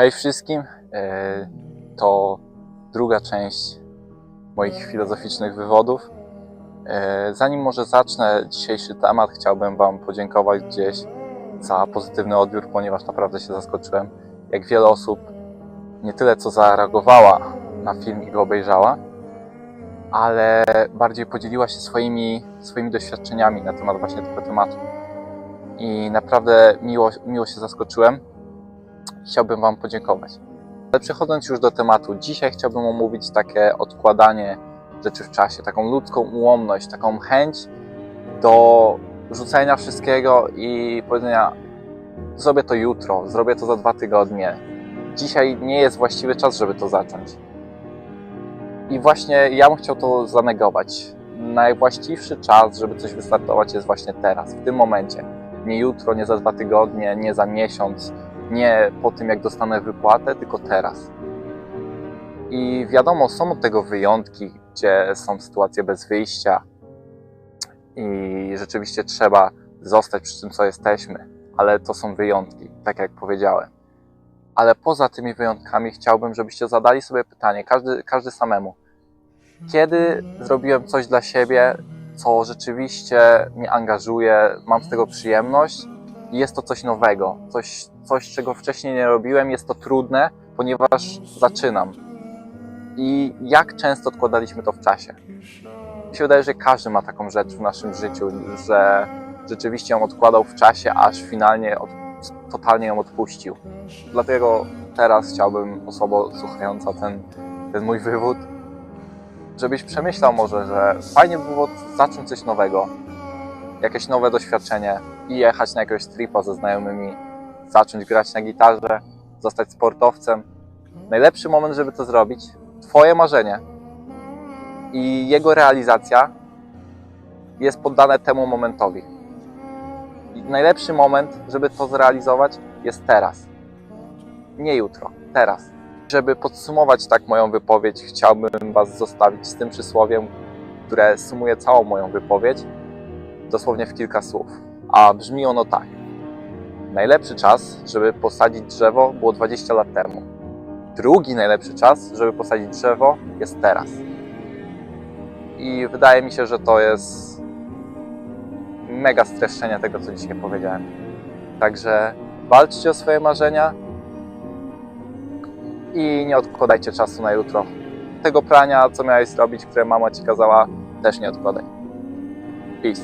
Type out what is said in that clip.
Hej wszystkim, e, to druga część moich filozoficznych wywodów. E, Zanim może zacznę dzisiejszy temat, chciałbym Wam podziękować gdzieś za pozytywny odbiór, ponieważ naprawdę się zaskoczyłem, jak wiele osób nie tyle co zareagowała na film i go obejrzała, ale bardziej podzieliła się swoimi, swoimi doświadczeniami na temat właśnie tego tematu. I naprawdę miło, miło się zaskoczyłem. Chciałbym Wam podziękować. Ale przechodząc już do tematu, dzisiaj chciałbym omówić takie odkładanie rzeczy w czasie, taką ludzką ułomność, taką chęć do rzucenia wszystkiego i powiedzenia: Zrobię to jutro, zrobię to za dwa tygodnie. Dzisiaj nie jest właściwy czas, żeby to zacząć. I właśnie ja bym chciał to zanegować. Najwłaściwszy czas, żeby coś wystartować, jest właśnie teraz, w tym momencie. Nie jutro, nie za dwa tygodnie, nie za miesiąc, nie po tym, jak dostanę wypłatę, tylko teraz. I wiadomo, są od tego wyjątki, gdzie są sytuacje bez wyjścia i rzeczywiście trzeba zostać przy tym, co jesteśmy, ale to są wyjątki, tak jak powiedziałem. Ale poza tymi wyjątkami chciałbym, żebyście zadali sobie pytanie, każdy, każdy samemu, kiedy zrobiłem coś dla siebie, co rzeczywiście mnie angażuje, mam z tego przyjemność jest to coś nowego, coś, coś, czego wcześniej nie robiłem, jest to trudne, ponieważ zaczynam. I jak często odkładaliśmy to w czasie? Mi się wydaje, że każdy ma taką rzecz w naszym życiu, że rzeczywiście ją odkładał w czasie, aż finalnie od, totalnie ją odpuścił. Dlatego teraz chciałbym, osobo słuchająca ten, ten mój wywód, żebyś przemyślał może, że fajnie by było zacząć coś nowego, jakieś nowe doświadczenie i jechać na jakiegoś tripa ze znajomymi, zacząć grać na gitarze, zostać sportowcem. Najlepszy moment, żeby to zrobić, Twoje marzenie i jego realizacja jest poddane temu momentowi. I najlepszy moment, żeby to zrealizować, jest teraz. Nie jutro, teraz. Żeby podsumować tak moją wypowiedź, chciałbym Was zostawić z tym przysłowiem, które sumuje całą moją wypowiedź, dosłownie w kilka słów. A brzmi ono tak. Najlepszy czas, żeby posadzić drzewo, było 20 lat temu. Drugi najlepszy czas, żeby posadzić drzewo, jest teraz. I wydaje mi się, że to jest mega streszczenie tego, co dzisiaj powiedziałem. Także walczcie o swoje marzenia i nie odkładajcie czasu na jutro. Tego prania, co miałeś zrobić, które mama ci kazała, też nie odkładaj. Peace.